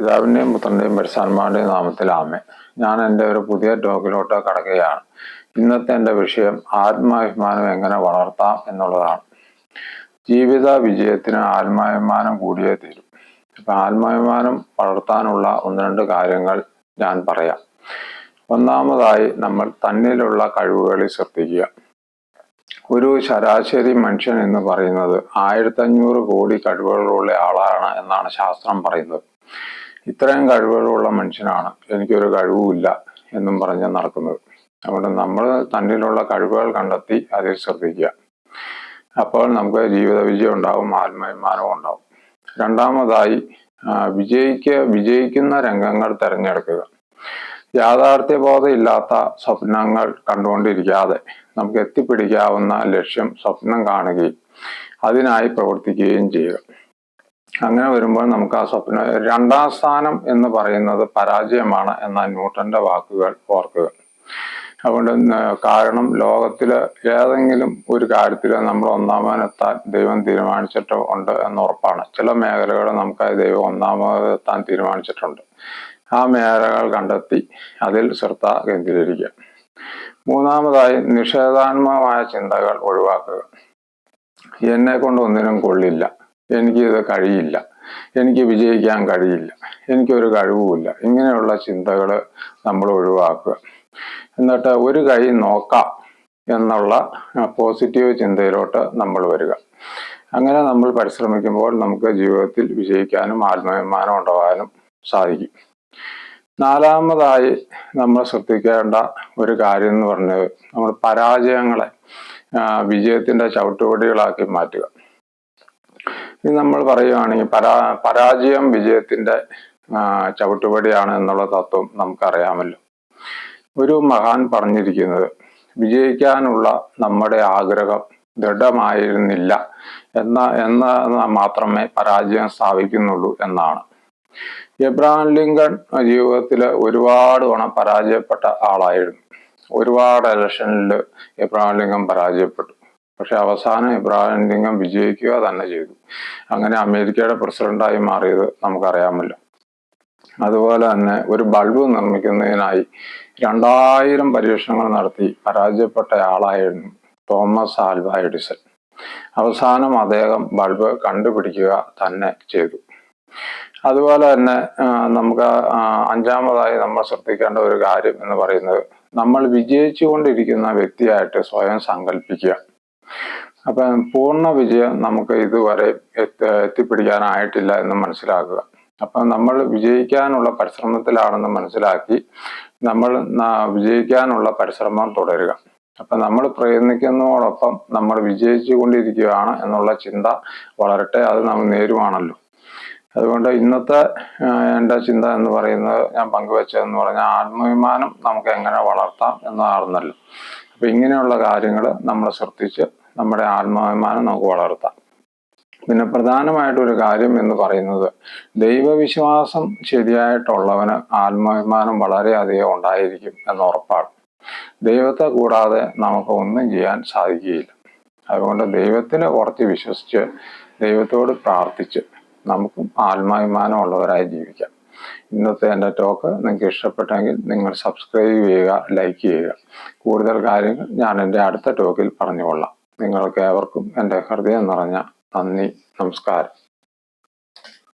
പിതാവിന്റെയും പുത്രന്റെയും പരിശാന്മാരുടെയും നാമത്തിലാമേ ഞാൻ എന്റെ ഒരു പുതിയ ടോക്കിലോട്ട് കടക്കുകയാണ്. ഇന്നത്തെ എന്റെ വിഷയം ആത്മാഭിമാനം എങ്ങനെ വളർത്താം എന്നുള്ളതാണ്. ജീവിത വിജയത്തിന് ആത്മാഭിമാനം കൂടിയേ തീരും. ഇപ്പം ആത്മാഭിമാനം വളർത്താനുള്ള ഒന്ന് രണ്ട് കാര്യങ്ങൾ ഞാൻ പറയാം. ഒന്നാമതായി നമ്മൾ തന്നിലുള്ള കഴിവുകളിൽ ശ്രദ്ധിക്കുക. ഒരു ശരാശരി മനുഷ്യൻ എന്ന് പറയുന്നത് ആയിരത്തഞ്ഞൂറ് കോടി കഴിവുകളുള്ള ആളാണ് എന്നാണ് ശാസ്ത്രം പറയുന്നത്. ഇത്രയും കഴിവുകളുള്ള മനുഷ്യനാണ്. എനിക്കൊരു കഴിവുമില്ല എന്നും പറഞ്ഞ് നടക്കുന്നത്. അതുകൊണ്ട് നമ്മൾ തന്നിലുള്ള കഴിവുകൾ കണ്ടെത്തി അതിൽ ശ്രദ്ധിക്കുക. അപ്പോൾ നമുക്ക് ജീവിത വിജയം ഉണ്ടാവും ആത്മാഭിമാനവും ഉണ്ടാവും. രണ്ടാമതായി വിജയിക്കുക വിജയിക്കുന്ന രംഗങ്ങൾ തിരഞ്ഞെടുക്കുക. യാഥാർത്ഥ്യബോധം ഇല്ലാത്ത സ്വപ്നങ്ങൾ കണ്ടുകൊണ്ടിരിക്കാതെ നമുക്ക് എത്തിപ്പിടിക്കാവുന്ന ലക്ഷ്യം സ്വപ്നം കാണുകയും അതിനായി പ്രവർത്തിക്കുകയും ചെയ്യുക. അങ്ങനെ വരുമ്പോൾ നമുക്ക് ആ സ്വപ്ന രണ്ടാം സ്ഥാനം എന്ന് പറയുന്നത് പരാജയമാണ് എന്ന ന്യൂട്ടന്റെ വാക്കുകൾ ഓർക്കുക. അതുകൊണ്ട് കാരണം ലോകത്തിൽ ഏതെങ്കിലും ഒരു കാര്യത്തിൽ നമ്മൾ ഒന്നാമതെത്താൻ ദൈവം തീരുമാനിച്ചിട്ട് ഉണ്ട് എന്ന് ഉറപ്പാണ്. ചില മേഖലകൾ നമുക്ക് ദൈവം ഒന്നാമതെത്താൻ തീരുമാനിച്ചിട്ടുണ്ട്. ആ മേഖലകൾ കണ്ടെത്തി അതിൽ ശ്രദ്ധ കേന്ദ്രീകരിക്കുക. മൂന്നാമതായി നിഷേധാത്മകമായ ചിന്തകൾ ഒഴിവാക്കുക. എന്നെ കൊണ്ട് ഒന്നിനും കൊള്ളില്ല. എനിക്കിത് കഴിയില്ല. എനിക്ക് വിജയിക്കാൻ കഴിയില്ല. എനിക്കൊരു കഴിവുമില്ല. ഇങ്ങനെയുള്ള ചിന്തകൾ നമ്മൾ ഒഴിവാക്കുക. എന്നിട്ട് ഒരു കൈ നോക്കാം എന്നുള്ള പോസിറ്റീവ് ചിന്തയിലോട്ട് നമ്മൾ വരിക. അങ്ങനെ നമ്മൾ പരിശ്രമിക്കുമ്പോൾ നമുക്ക് ജീവിതത്തിൽ വിജയിക്കാനും ആത്മാഭിമാനം ഉണ്ടാകാനും സാധിക്കും. നാലാമതായി നമ്മൾ ശ്രദ്ധിക്കേണ്ട ഒരു കാര്യം എന്ന് പറഞ്ഞത് നമ്മൾ പരാജയങ്ങളെ വിജയത്തിന്റെ ചവിട്ടുപടികളാക്കി മാറ്റുക. ഇത് നമ്മൾ പറയുകയാണെങ്കിൽ പരാ പരാജയം വിജയത്തിന്റെ ചവിട്ടുപടിയാണ് എന്നുള്ള തത്വം നമുക്കറിയാമല്ലോ. ഒരു മഹാൻ പറഞ്ഞിരിക്കുന്നത് വിജയിക്കാനുള്ള നമ്മുടെ ആഗ്രഹം ദൃഢമായിരുന്നില്ല. എന്ന എന്ന മാത്രമേ പരാജയം സ്ഥാപിക്കുന്നുള്ളൂ എന്നാണ്. എബ്രഹാം ലിങ്കൺ ജീവിതത്തിൽ ഒരുപാട് ഗുണം പരാജയപ്പെട്ട ആളായിരുന്നു. ഒരുപാട് ഇലക്ഷനിൽ എബ്രഹാം ലിങ്കൺ പരാജയപ്പെട്ടു. പക്ഷെ അവസാനം ഇബ്രാഹിം ലിംഗം വിജയിക്കുക തന്നെ ചെയ്തു. അങ്ങനെ അമേരിക്കയുടെ പ്രസിഡന്റായി മാറിയത് നമുക്കറിയാമല്ലോ. അതുപോലെ തന്നെ ഒരു ബൾബ് നിർമ്മിക്കുന്നതിനായി രണ്ടായിരം പരീക്ഷണങ്ങൾ നടത്തി പരാജയപ്പെട്ട ആളായിരുന്നു തോമസ് ആൽവ എഡിസൺ. അവസാനം അദ്ദേഹം ബൾബ് കണ്ടുപിടിക്കുക തന്നെ ചെയ്തു. അതുപോലെ തന്നെ നമുക്ക് അഞ്ചാമതായി നമ്മൾ ശ്രദ്ധിക്കേണ്ട ഒരു കാര്യം എന്ന് പറയുന്നത് നമ്മൾ വിജയിച്ചുകൊണ്ടിരിക്കുന്ന വ്യക്തിയായിട്ട് സ്വയം സങ്കല്പിക്കുക. അപ്പം പൂർണ വിജയം നമുക്ക് ഇതുവരെ എത്തിപ്പിടിക്കാനായിട്ടില്ല എന്ന് മനസ്സിലാക്കുക. അപ്പം നമ്മൾ വിജയിക്കാനുള്ള പരിശ്രമത്തിലാണെന്ന് മനസ്സിലാക്കി നമ്മൾ വിജയിക്കാനുള്ള പരിശ്രമം തുടരുക. അപ്പം നമ്മൾ പ്രയത്നിക്കുന്നതോടൊപ്പം നമ്മൾ വിജയിച്ചു കൊണ്ടിരിക്കുകയാണ് എന്നുള്ള ചിന്ത വളരട്ടെ അത് നമ്മൾ നേരുവാണല്ലോ. അതുകൊണ്ട് ഇന്നത്തെ എന്റെ ചിന്ത എന്ന് പറയുന്നത് ഞാൻ പങ്കുവെച്ചതെന്ന് പറഞ്ഞാൽ ആത്മാഭിമാനം നമുക്ക് എങ്ങനെ വളർത്താം എന്നതാണെന്നല്ലോ അപ്പം ഇങ്ങനെയുള്ള കാര്യങ്ങൾ നമ്മൾ ശ്രദ്ധിച്ച് നമ്മുടെ ആത്മാഭിമാനം നമുക്ക് വളർത്താം. പിന്നെ പ്രധാനമായിട്ടൊരു കാര്യം എന്ന് പറയുന്നത് ദൈവവിശ്വാസം ശരിയായിട്ടുള്ളവന് ആത്മാഭിമാനം വളരെയധികം ഉണ്ടായിരിക്കും എന്ന ഉറപ്പാണ് ദൈവത്തെ കൂടാതെ നമുക്ക് ഒന്നും ചെയ്യാൻ സാധിക്കുകയില്ല. അതുകൊണ്ട് ദൈവത്തിനെ കുറച്ച് വിശ്വസിച്ച് ദൈവത്തോട് പ്രാർത്ഥിച്ച് നമുക്കും ആത്മാഭിമാനം ഉള്ളവരായി ജീവിക്കാം. ഇന്നത്തെ എന്റെ ടോക്ക് നിങ്ങൾക്ക് ഇഷ്ടപ്പെട്ടെങ്കിൽ നിങ്ങൾ സബ്സ്ക്രൈബ് ചെയ്യുക ലൈക്ക് ചെയ്യുക. കൂടുതൽ കാര്യങ്ങൾ ഞാൻ എന്റെ അടുത്ത ടോക്കിൽ പറഞ്ഞുകൊള്ളാം. നിങ്ങൾക്ക് ഏവർക്കും എന്റെ ഹൃദയം നിറഞ്ഞ നന്ദി നമസ്കാരം.